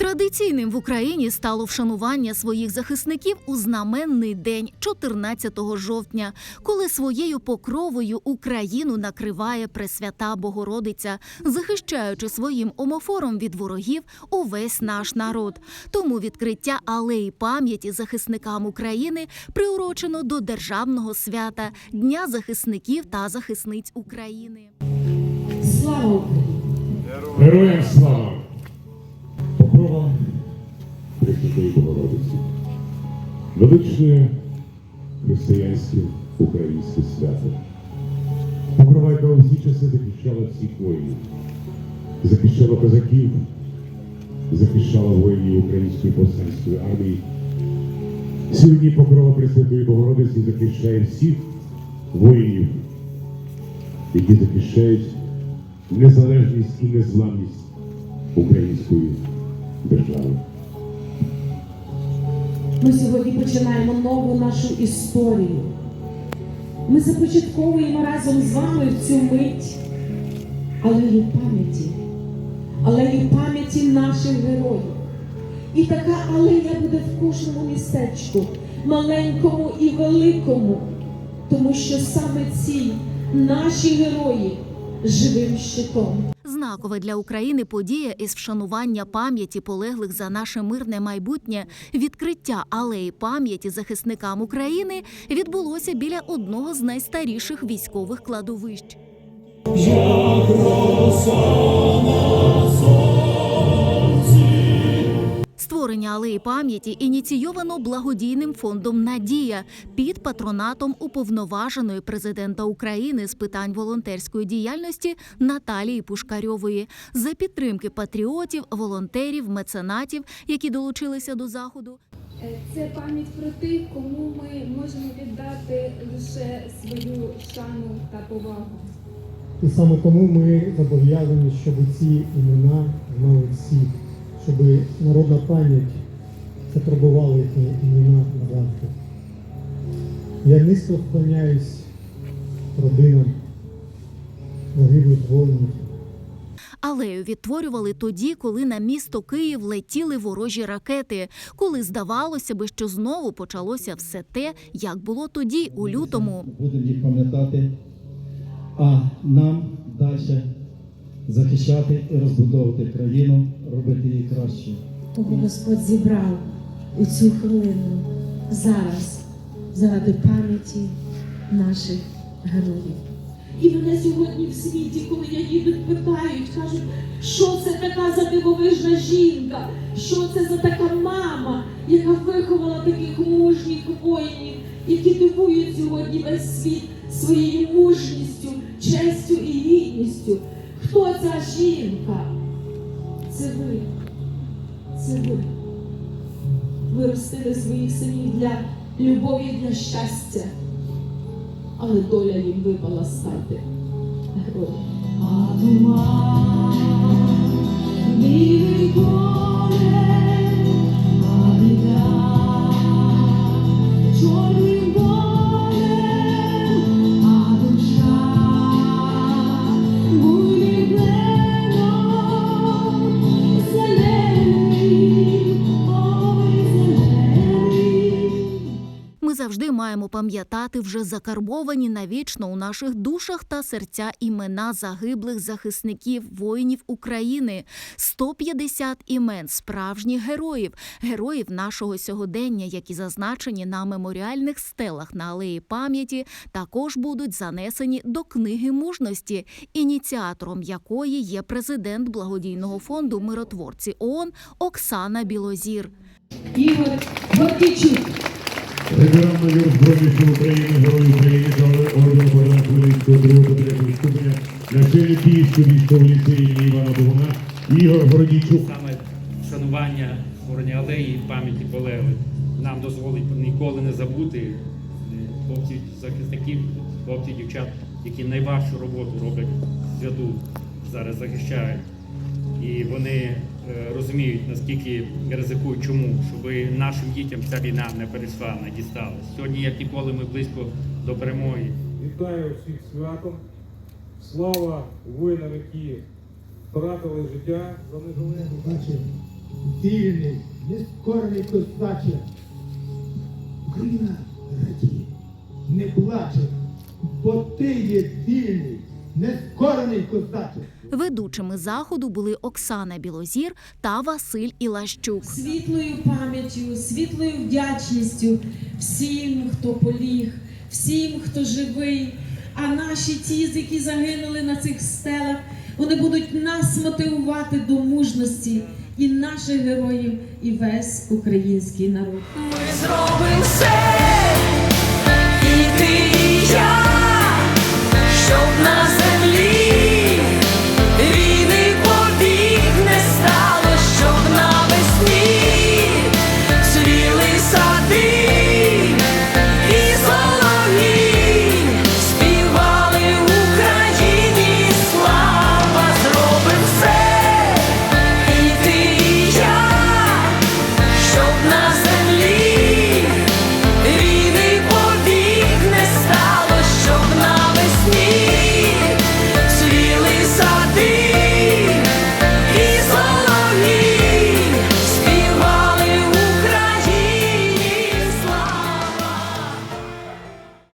Традиційним в Україні стало вшанування своїх захисників у знаменний день 14 жовтня, коли своєю покровою Україну накриває Пресвята Богородиця, захищаючи своїм омофором від ворогів увесь наш народ. Тому відкриття алеї пам'яті захисникам України приурочено до державного свята Дня захисників та захисниць України. Слава Україні! Героям слава! Пресвятої Богородиці. Величне християнське українське свято. Покрова, яка у всі часи захищала всіх воїнів, захищала козаків, захищала воїнів Української повстанської армії. Сьогодні покрова Пресвятої Богородиці захищає всіх воїнів, які захищають незалежність і незламність української держави. Ми сьогодні починаємо нову нашу історію. Ми започатковуємо разом з вами в цю мить алею пам'яті, алею пам'яті наших героїв. І така алея буде в кожному містечку, маленькому і великому, тому що саме ці наші герої живим щитом. Знакова для України подія із вшанування пам'яті полеглих за наше мирне майбутнє відкриття алеї пам'яті захисникам України відбулося біля одного з найстаріших військових кладовищ. Створення алеї пам'яті ініційовано благодійним фондом Надія під патронатом уповноваженої президента України з питань волонтерської діяльності Наталії Пушкарьової за підтримки патріотів, волонтерів, меценатів, які долучилися до заходу. Е, Це пам'ять про тих, кому ми можемо віддати лише свою шану та повагу. І саме тому ми зобов'язані, щоб ці імена знали всі, щоб народна пам'ять запробувала їхні імена назавжди. Я низько вклоняюсь родинам загиблих воїнів. Алею відтворювали тоді, коли на місто Київ летіли ворожі ракети, коли здавалося би, що знову почалося все те, як було тоді, у лютому. Будемо їх пам'ятати, а нам далі захищати і розбудовувати країну, робити її краще. Того Господь зібрав у цю хвилину зараз заради пам'яті наших героїв. І мене сьогодні в світі, коли я їду, питають, кажуть, що це така за дивовижна жінка, що це за така мама, яка виховала таких мужніх воїнів, які дивують сьогодні весь світ своєю мужністю, честю і гідністю. Хто ця жінка? Це ви. Це ви. Ви ростили своїх синів для любові, для щастя. Але доля їм випала стати героєм. Маємо пам'ятати вже закарбовані навічно у наших душах та серця імена загиблих захисників воїнів України. 150 імен справжніх героїв, героїв нашого сьогодення, які зазначені на меморіальних стелах на алеї пам'яті, також будуть занесені до книги мужності, ініціатором якої є президент благодійного фонду миротворці ООН Оксана Білозір. Ігор Гордійчук. Ветеран-майор Збройних сил України, Герой України та орден Богдана Хмельницького другого та третього ступеня, начальник Київського військового ліцею імені Івана Богуна, Ігор Городійчук. Саме вшанування створення алеї пам'яті полеглих нам дозволить ніколи не забути е, хлопців, захисників, хлопців, дівчат, які найважчу роботу роблять святу, зараз захищають. І вони розуміють, наскільки ризикують, чому, щоб нашим дітям ця війна не перейшла, не дісталась. Сьогодні, як ніколи, ми близько до перемоги. Вітаю всіх святом. Слава воїнам, які втратили життя за незалежність. Наші вільний, нескорений козаче. Україна радіє, не плаче, бо ти є вільний, нескорений козаче. Ведучими заходу були Оксана Білозір та Василь Ілащук. світлою пам'яттю, світлою вдячністю всім, хто поліг, всім, хто живий. А наші ті, які загинули на цих стелах, вони будуть нас мотивувати до мужності і наших героїв, і весь український народ. Ми зробимо все, і ти, і я, щоб